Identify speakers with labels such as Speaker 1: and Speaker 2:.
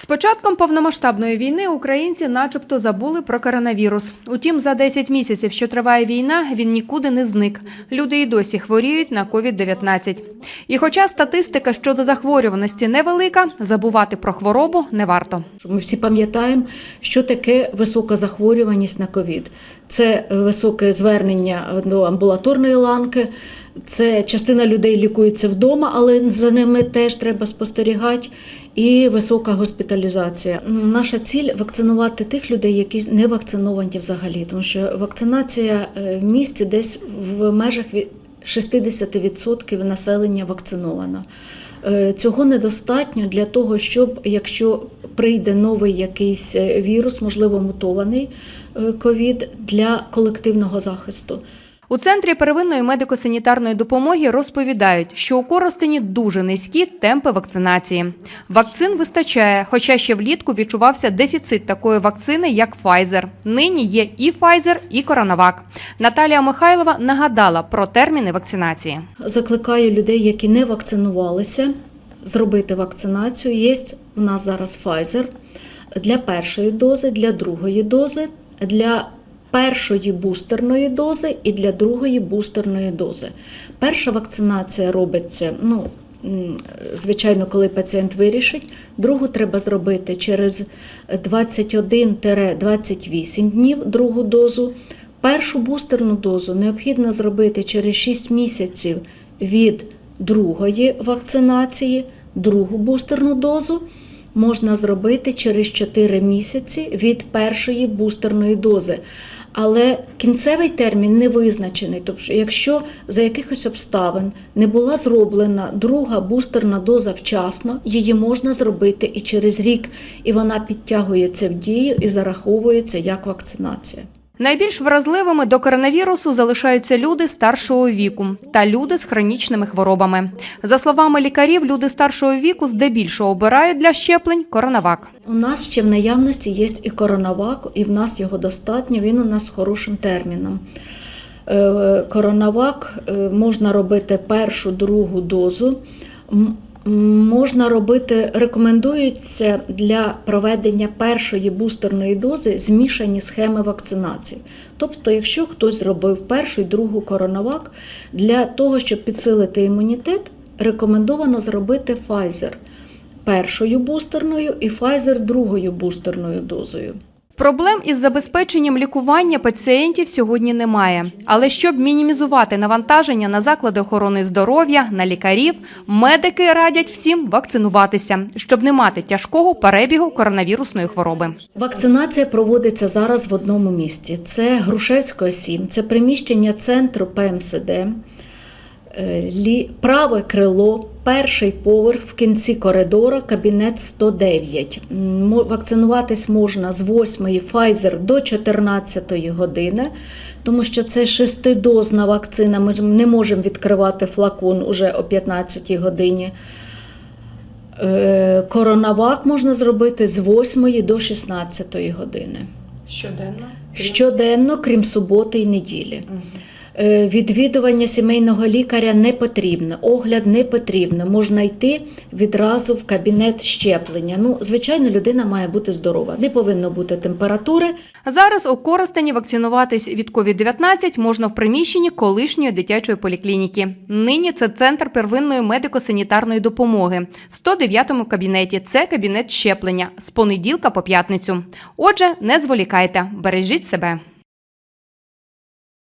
Speaker 1: З початком повномасштабної війни українці начебто забули про коронавірус. Утім, за 10 місяців, що триває війна, він нікуди не зник. Люди і досі хворіють на COVID-19. І хоча статистика щодо захворюваності невелика, забувати про хворобу не варто.
Speaker 2: Ми всі пам'ятаємо, що таке висока захворюваність на ковід. Це високе звернення до амбулаторної ланки. Це частина людей лікується вдома, але за ними теж треба спостерігати. І висока госпіталізація. Наша ціль вакцинувати тих людей, які не вакциновані взагалі, тому що вакцинація е, в місті десь в межах 60% населення вакциновано. Е, Цього недостатньо для того, щоб якщо прийде новий якийсь е, вірус, можливо, мутований ковід для колективного захисту.
Speaker 1: У центрі первинної медико-санітарної допомоги розповідають, що у Коростені дуже низькі темпи вакцинації. Вакцин вистачає, хоча ще влітку відчувався дефіцит такої вакцини, як Pfizer. Нині є і Pfizer, і Коронавак. Наталія Михайлова нагадала про терміни вакцинації.
Speaker 2: Закликаю людей, які не вакцинувалися, зробити вакцинацію. Є у нас зараз Pfizer для першої дози, для другої дози, для першої бустерної дози і для другої бустерної дози. Перша вакцинація робиться, ну, звичайно, коли пацієнт вирішить. Другу треба зробити через 21-28 днів другу дозу. Першу бустерну дозу необхідно зробити через 6 місяців від другої вакцинації, другу бустерну дозу можна зробити через 4 місяці від першої бустерної дози. Але кінцевий термін не визначений. Тобто, якщо за якихось обставин не була зроблена друга бустерна доза вчасно, її можна зробити і через рік, і вона підтягується в дію і зараховується як вакцинація.
Speaker 1: Найбільш вразливими до коронавірусу залишаються люди старшого віку та люди з хронічними хворобами. За словами лікарів, люди старшого віку здебільшого обирають для щеплень коронавак.
Speaker 2: У нас ще в наявності є і коронавак, і в нас його достатньо. Він у нас з хорошим терміном. Е, Коронавак е, можна робити першу, другу дозу. Можна робити, рекомендуються для проведення першої бустерної дози змішані схеми вакцинації. Тобто, якщо хтось зробив першу і другу коронавак, для того, щоб підсилити імунітет, рекомендовано зробити Pfizer першою бустерною і Pfizer другою бустерною дозою.
Speaker 1: Проблем із забезпеченням лікування пацієнтів сьогодні немає. Але щоб мінімізувати навантаження на заклади охорони здоров'я, на лікарів, медики радять всім вакцинуватися, щоб не мати тяжкого перебігу коронавірусної хвороби.
Speaker 2: Вакцинація проводиться зараз в одному місті. Це Грушевського 7, це приміщення центру ПМСД, праве крило, перший поверх в кінці коридора, кабінет 109. М, Вакцинуватись можна з 8 Pfizer до 14 години, тому що це шестидозна вакцина. Ми не можемо відкривати флакон уже о 15 годині. Е, Коронавак можна зробити з 8 до 16 години.
Speaker 1: Щоденно
Speaker 2: Щоденно, крім суботи і неділі. Е, Відвідування сімейного лікаря не потрібно, огляд не потрібно. Можна йти відразу в кабінет щеплення. Ну, звичайно, людина має бути здорова. Не повинно бути температури.
Speaker 1: Зараз у Коростені вакцинуватись від COVID-19 можна в приміщенні колишньої дитячої поліклініки. Нині це центр первинної медико-санітарної допомоги. В 109-му кабінеті це кабінет щеплення з понеділка по п'ятницю. Отже, не зволікайте, бережіть себе.